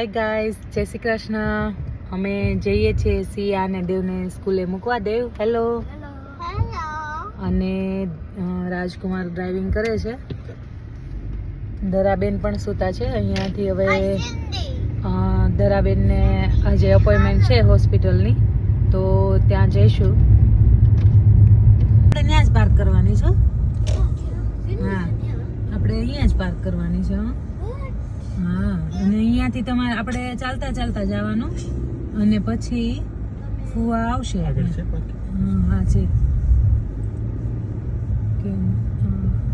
Hi guys જય શ્રી કૃષ્ણ. અમે જઈએ છીએ સિયા અને દેવને સ્કૂલે મૂકવા. દેવ હેલો અને રાજકુમાર ડ્રાઇવિંગ કરે છે. દરાબેન પણ સૂતા છે. અહીંયાથી હવે દરાબેનને આજે અપોઇન્ટમેન્ટ છે હોસ્પિટલની તો ત્યાં જઈશું. આપણે ત્યાં જ પાર્ક કરવાની છે હા. આપણે અહીંયા જ પાર્ક કરવાની છે હં. હા અને અહીંયાથી તમારે આપણે ચાલતા ચાલતા જવાનું અને પછી ફુવા આવશે હા છે. કેમ?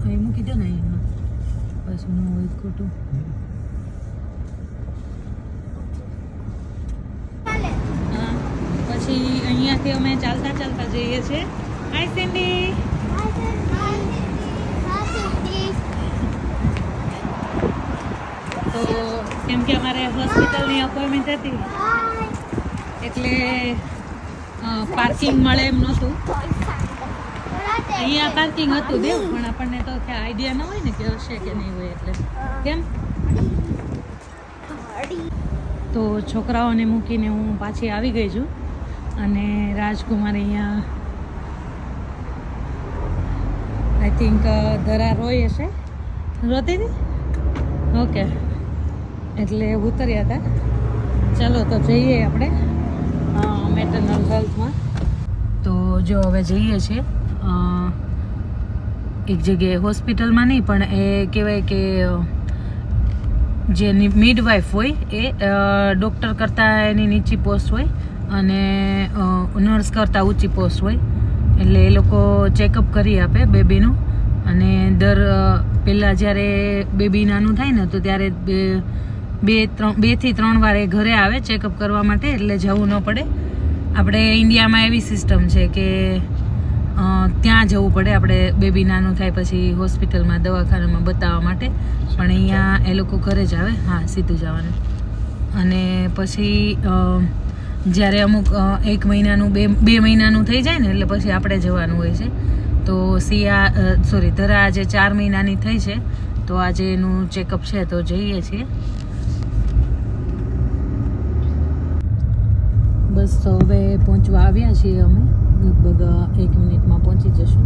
અહીં મૂકી દો ને અહીંયા. પછી ન હોય ખોટું. પછી અહીંયાથી અમે ચાલતા ચાલતા જઈએ છીએ. હાય સેન્ડી તો કેમ કે અમારે હોસ્પિટલની અપોઇન્ટમેન્ટ હતી. એટલે પાર્કિંગ મળે એમ નહોતું. અહીંયા પાર્કિંગ હતું દેવ પણ આપણને તો આઈડિયા ન હોય ને કે હશે કે નહીં હોય એટલે. કેમ? તો છોકરાઓને મૂકીને હું પાછી આવી ગઈ છું. અને રાજકુમાર અહીંયા આઈ થિંક ધરા રોય હશે. રોતી હતી? ઓકે એટલે ઉતર્યા હતા. ચાલો તો જઈએ આપણે મેટરનલ હેલ્થમાં તો જો હવે જઈએ છીએ એક જગ્યાએ હોસ્પિટલમાં નહીં, પણ એ કહેવાય કે, જે મિડવાઇફ હોય એ ડૉક્ટર કરતાં એની નીચી પોસ્ટ હોય અને નર્સ કરતાં ઊંચી પોસ્ટ હોય. એટલે એ લોકો ચેકઅપ કરી આપે બેબીનું અને દર પહેલાં જ્યારે બેબી નાનું થાય ને, તો ત્યારે બે ત્રણ બેથી ત્રણ વાર એ ઘરે આવે ચેકઅપ કરવા માટે એટલે જવું ન પડે. આપણે ઇન્ડિયામાં એવી સિસ્ટમ છે કે ત્યાં જવું પડે. આપણે બેબી નાનું થાય પછી હોસ્પિટલમાં દવાખાનામાં બતાવવા માટે. પણ અહીંયા એ લોકો ઘરે જ આવે. હા સીધું જવાનું. અને પછી જ્યારે અમુક એક મહિનાનું બે બે મહિનાનું થઈ જાય ને એટલે પછી આપણે જવાનું હોય છે. તો સિયા સોરી ધરા આજે ચાર મહિનાની થઈ છે. તો આજે એનું ચેકઅપ છે તો જઈએ છીએ. બસ હવે પહોંચવા આવ્યા છીએ અમે. લગભગ એક મિનિટમાં પહોંચી જશું.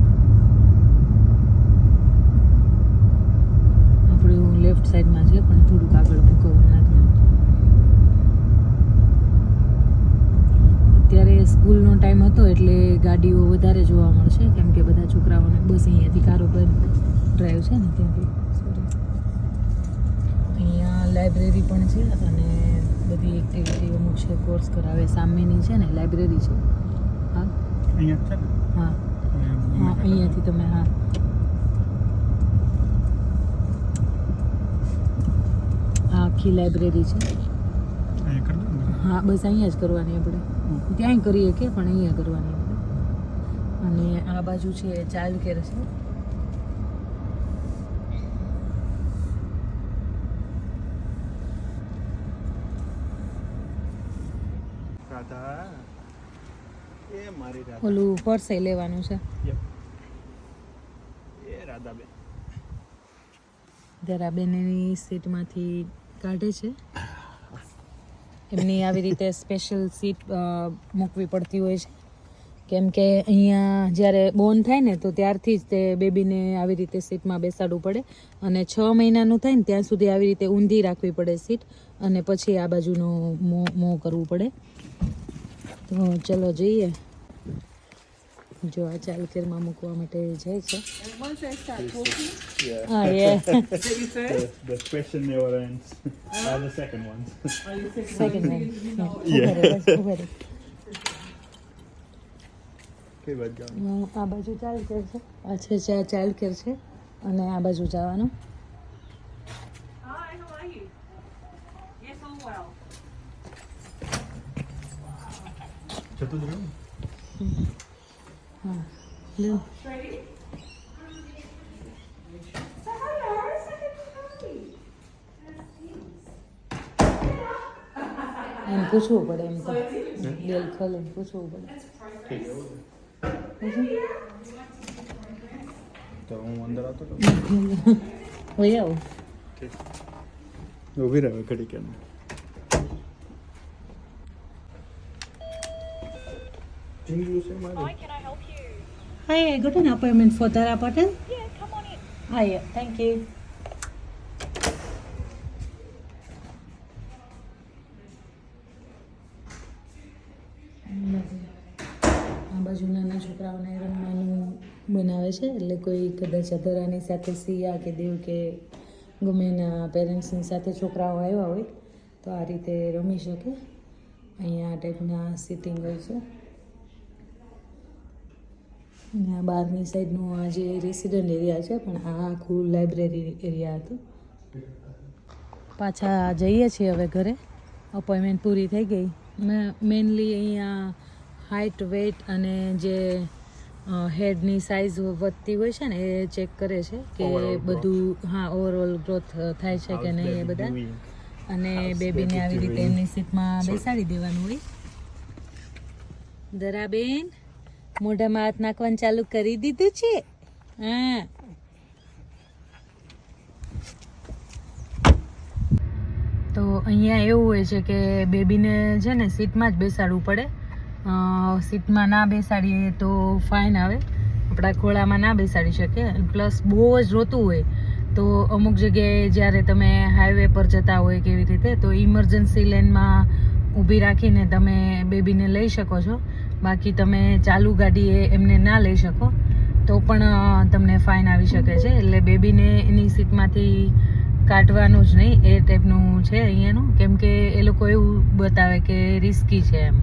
આપણું લેફ્ટ સાઈડમાં છે, પણ થોડુંક આગળ મૂકવાના અત્યારે સ્કૂલનો ટાઈમ હતો, એટલે ગાડીઓ વધારે જોવા મળશે, કેમ કે બધા છોકરાઓને બસ અહીંયાથી કારો પર ડ્રાઈવ છે ને ત્યાંથી. અહીંયા લાઇબ્રેરી પણ છે અને બધી એક્ટિવિટી અમુક છે કોર્સ કરાવે સામેની છે ને લાઇબ્રેરી છે. હા? હા. હા અહીંયાથી તમે હા. આ આખી લાઇબ્રેરી છે. હા બસ અહીંયા જ કરવાની આપણે. ત્યાંય કરીએ કે પણ અહીંયા કરવાની આપણે. અને આ બાજુ છે ચાઇલ્ડ કેર છે. ઓલું પર્સે લેવાનું છે. Yep. એ રાધાબેન જરા બેનની સીટમાંથી કાઢે છે. એમની આવી રીતે સ્પેશિયલ સીટ મૂકવી પડતી હોય છે. કેમ કે અહીંયા જ્યારે બોર્ન થાય ને તો ત્યારથી જ તે બેબીને આવી રીતે સીટમાં બેસાડવું પડે. અને છ મહિનાનું થાય ને ત્યાં સુધી આવી રીતે ઊંધી રાખવી પડે સીટ. અને પછી આ બાજુનું મો મો કરવું પડે. તો ચલો જઈએ. જો આ ચાલકેરમાં મૂકવા માટે જાય છે. the, are the second ones. Yeah. આ બાજુ ચાલ કેર છે. આ છે ચા ચાઇલ્ડ કેર છે. અને આ બાજુ જવાનું. જતું જ રહ્યું લ્યો એમ પૂછવું પડે એમ તો બેલ ખોલે પૂછવું પડે? તો હું અંદર આવતો હોય આવું ઊભી રહે ઘડી કે Hi, I got an appointment for Tara Patel. Yeah, come on in. Hi, yeah, thank you. આ બાજુ નાના છોકરાઓને રમવાનું બનાવે છે એટલે કોઈ કદાચ અધરાની સાથે સિયા કે દેવ કે ગમે એના પેરેન્ટ્સની સાથે છોકરાઓ આવ્યા હોય તો આ રીતે રમી શકે અહીંયા આ ટાઈપના સિટિંગ હોય છે આ બહારની સાઈડનું આ જે રેસિડન્ટ એરિયા છે પણ આ આખું લાઇબ્રેરી એરિયા હતું. પાછા જઈએ છીએ હવે ઘરે. અપોઇન્ટમેન્ટ પૂરી થઈ ગઈ. મેનલી અહીંયા હાઇટ વેટ અને જે હેડની સાઇઝ વધતી હોય છે ને એ ચેક કરે છે કે બધું હા ઓવરઓલ ગ્રોથ થાય છે કે નહીં એ બધા. અને બેબીને આવી રીતે એમની સીટમાં બેસાડી દેવાનું હોય. દરાબેન. મોઢામાં હાથ નાખવાનું ચાલુ કરી દીધું છે. હા. તો અહીંયા એવું હોય છે કે બેબીને છે ને સીટમાં જ બેસાડવું પડે. સીટમાં ના બેસાડીએ તો ફાઇન આવે. આપણા ખોળામાં ના બેસાડી શકે. પ્લસ બહુ જ રોતું હોય. તો અમુક જગ્યાએ જ્યારે તમે હાઈવે પર જતા હોય કેવી રીતે, તો ઇમરજન્સી લેનમાં ઊભી રાખીને તમે બેબીને લઈ શકો છો. બાકી તમે ચાલુ ગાડીએ એમને ના લઈ શકો. તો પણ તમને ફાઇન આવી શકે છે. એટલે બેબીને એની સીટમાંથી કાઢવાનું જ નહીં. એ ટાઈપનું છે અહીંયાનું. કેમ કે એ લોકો એવું બતાવે કે રિસ્કી છે એમ.